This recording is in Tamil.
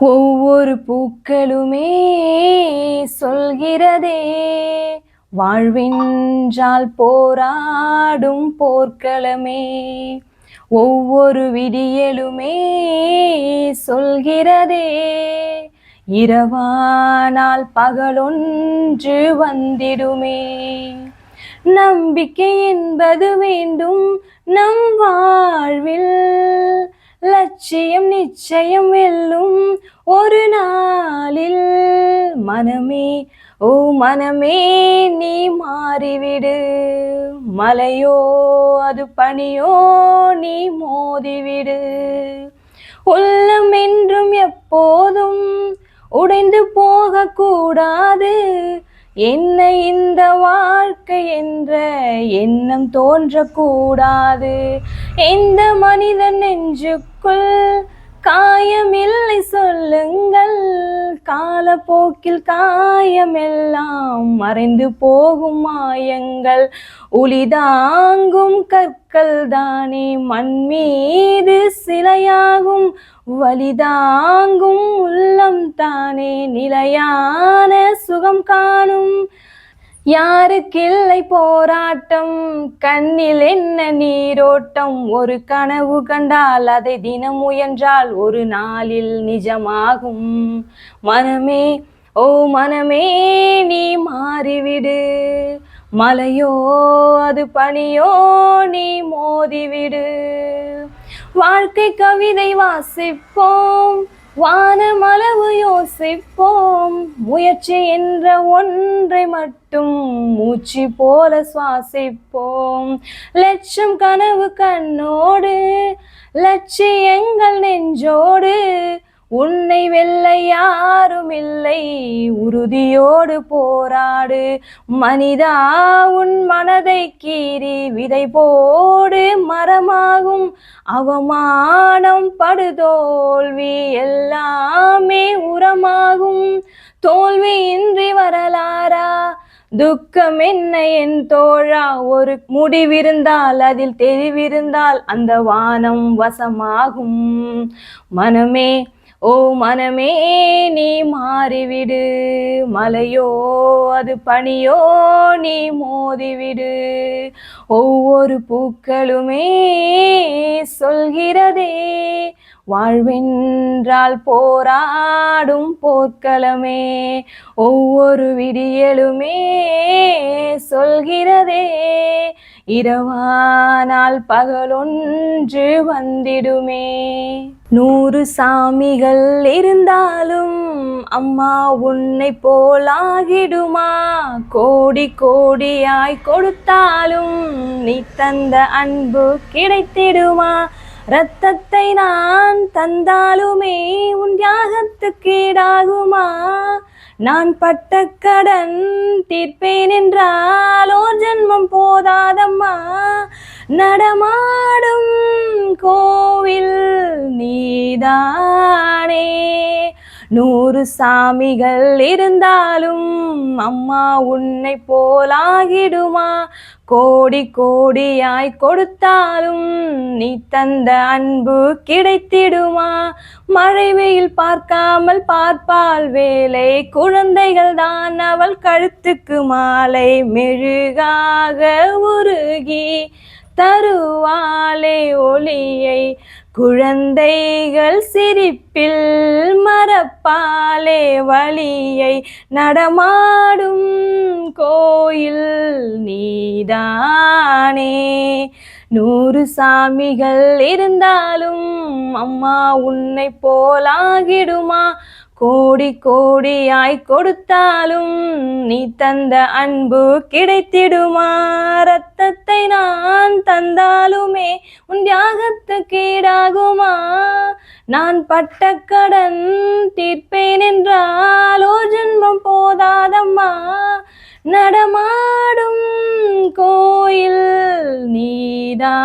ஒவ்வொரு பூக்களுமே சொல்கிறதே. வாழ்வென்றால் போராடும் போர்க்களமே. ஒவ்வொரு விடியலுமே சொல்கிறதே. இரவானால் பகலொன்று வந்திடுமே. நம்பிக்கை என்பது வேண்டும். நம் வாழ்வில் லட்சியம் நிச்சயம் வெல்லும் ஒரு நாளில். மனமே ஓ மனமே நீ மாறிவிடு. மலையோ அது பனியோ நீ மோதிவிடு. உள்ளம் என்றும் எப்போதும் உடைந்து போகக்கூடாது என்ன இந்த வாழ்க்கை என்ற எண்ணம் தோன்றக்கூடாது எந்த மனிதன் நெஞ்சு நெஞ்சுக்குள் காயமில்லை சொல்லுங்கள். காலப்போக்கில் காயமெல்லாம் மறைந்து போகும் மாயங்கள். உளிதாங்கும் கற்கள் தானே மண் மீது சிலையாகும். வலிதாங்கும் உள்ளம் தானே நிலையான சுகம் காணும். யாருக்கில்லை போராட்டம்? கண்ணில் என்ன நீரோட்டம்? ஒரு கனவு கண்டால் அதை தினம் முயன்றால் ஒரு நாளில் நிஜமாகும். மனமே ஓ மனமே நீ மாறிவிடு. மலையோ அது பனியோ நீ மோதிவிடு. வாழ்க்கை கவிதை வாசிப்போம். வானமளவு யோசிப்போம். முயற்சி என்ற ஒன்றை மட்டும் மூச்சு போல சுவாசிப்போம். லட்சம் கனவு கண்ணோடு லட்சியங்கள் நெஞ்சோடு உன்னை வெல்ல யாரும் இல்லை. உறுதியோடு போராடு. மனிதா உன் மனதை கீறி விதை போடு. மரமாகும் அவமானம் படுதோல்வி எல்லாமே உரமாகும். தோல்வியின்றி வரலாறா? துக்கம் என்ன என் தோழா? ஒரு முடிவிருந்தால் அதில் தெளிவிருந்தால் அந்த வானம் வசமாகும். மனமே ஓ மனமே நீ மாறிவிடு. மலையோ அது பனியோ நீ மோதிவிடு. ஒவ்வொரு பூக்களுமே சொல்கிறதே. வாழ்வென்றால் போராடும் போர்க்களமே. ஒவ்வொரு விடியலுமே சொல்கிறதே. இரவானால் பகலொன்று வந்திடுமே. நூறு சாமிகள் இருந்தாலும் அம்மா உன்னை போலாகிடுமா? கோடி கோடியாய் கொடுத்தாலும் நீ தந்த அன்பு கிடைத்திடுமா? ரத்தத்தை நான் தந்தாலுமே உன் தியாகத்துக்கு ஈடாகுமா? நான் பட்ட கடன் தீர்ப்பேன் என்றா மட்டும் போதாதம்மா. நடமாடும் கோவில் நீதானே. நூறு சாமிகள் இருந்தாலும் அம்மா உன்னை போலாகிடுமா? கோடி கோடியாய் கொடுத்தாலும் நீ தந்த அன்பு கிடைத்திடுமா? மழை வெயில் பார்க்காமல் பார்ப்பால் வேலை குழந்தைகள் தான் அவள் கழுத்துக்கு மாலை மெழுகாக உருகி. தருவாளே ஒளியை குழந்தைகள் சிரிப்பில் மரப்பாலே வழியை நடமாடும் கோயில் நீதானே. நூறு சாமிகள் இருந்தாலும் அம்மா உன்னை போலாகிடுமா? கோடி கோடியாய் கொடுத்தாலும் நீ தந்த அன்பு கிடைத்திடுமா? ரத்தத்தை நான் தந்தாலுமே உன் தியாகத்துக்கு ஈடாகுமா? நான் பட்ட கடன் தீர்ப்பேன் என்றாலோ ஜென்மம் போதாதம்மா? நடமாடும் கோயில் நீதானே.